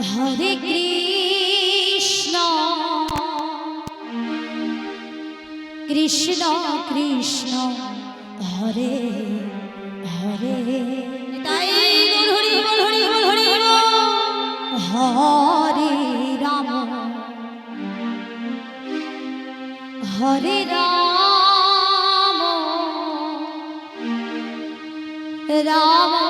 হরে কৃষ্ণ। কৃষ্ণ কৃষ্ণ, হরে হরে। তাই হরি হরি হরি হরি হরে রাম। হরে রাম। রাম